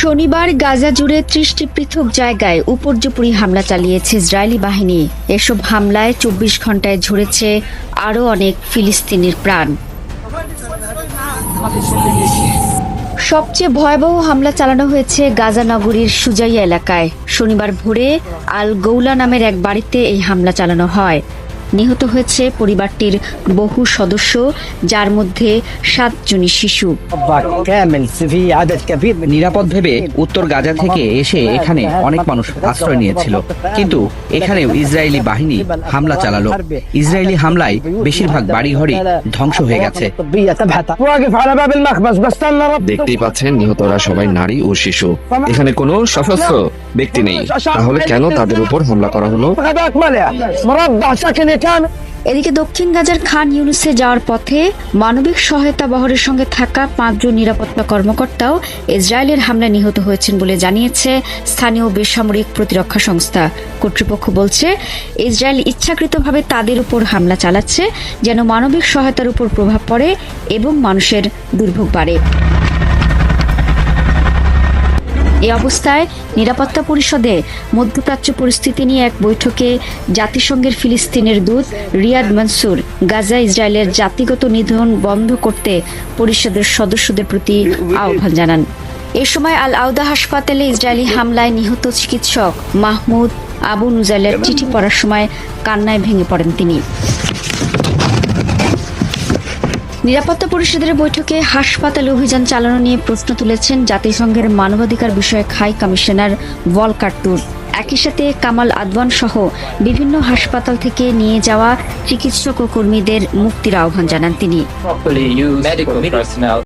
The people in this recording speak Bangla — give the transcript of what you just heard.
শনিবার গাজা জুড়ে ত্রিশটি পৃথক জায়গায় উপর্যুপরি হামলা চালিয়েছে ইসরায়েলি বাহিনী। এসব হামলায় চব্বিশ ঘন্টায় ঝরেছে আরও অনেক ফিলিস্তিনির প্রাণ। সবচেয়ে ভয়াবহ হামলা চালানো হয়েছে গাজা নগরীর সুজাইয়া এলাকায়। শনিবার ভোরে আল গৌলা নামের এক বাড়িতে এই হামলা চালানো হয়। নিহত হয়েছে পরিবারটির বহু সদস্য যার মধ্যে সাতজনই শিশু। নিরাপদ ভেবে উত্তর গাজা থেকে এসে এখানে অনেক মানুষ আশ্রয় নিয়েছিল। কিন্তু এখানেও ইসরায়েলি বাহিনী হামলা চালালো। ইসরায়েলি হামলায় বেশিরভাগ বাড়ি বাড়িঘরই ধ্বংস হয়ে গেছে। দেখতেই পাচ্ছেন নিহতরা সবাই নারী ও শিশু। এখানে কোনো সশস্ত্র ব্যক্তি নেই। তাহলে কেন তাদের উপর হামলা করা হলো? এদিকে দক্ষিণ গাজার খান ইউনুসে যাওয়ার পথে মানবিক সহায়তা বহরের সঙ্গে থাকা পাঁচজন নিরাপত্তা কর্মকর্তাও ইসরায়েলের হামলায় নিহত হয়েছেন বলে জানিয়েছে স্থানীয় বেসামরিক প্রতিরক্ষা সংস্থা। কর্তৃপক্ষ বলছে, ইসরায়েল ইচ্ছাকৃতভাবে তাদের উপর হামলা চালাচ্ছে, যেন মানবিক সহায়তার উপর প্রভাব পড়ে এবং মানুষের দুর্ভোগ বাড়ে। এই অবস্থায় নিরাপত্তা পরিষদে মধ্যপ্রাচ্য পরিস্থিতি নিয়ে এক বৈঠকে জাতিসংঘের ফিলিস্তিনের দূত রিয়াদ মনসুর গাজা ইসরায়েলের জাতিগত নিধন বন্ধ করতে পরিষদের সদস্যদের প্রতি আহ্বান জানান। এ সময় আল আউদা হাসপাতালে ইসরায়েলি হামলায় নিহত চিকিৎসক মাহমুদ আবু নুজাইলের চিঠি পড়ার সময় কান্নায় ভেঙে পড়েন তিনি। নিরাপত্তা পরিষদের বৈঠকে হাসপাতাল অভিযান চালানো নিয়ে প্রশ্ন তুলেছেন জাতিসংঘের মানবাধিকার বিষয়ক হাই কমিশনার ভলকার তুর। একই সাথে কামাল আদওয়ান সহ বিভিন্ন হাসপাতাল থেকে নিয়ে যাওয়া চিকিৎসক ও কর্মীদের মুক্তির আহ্বান জানান তিনি।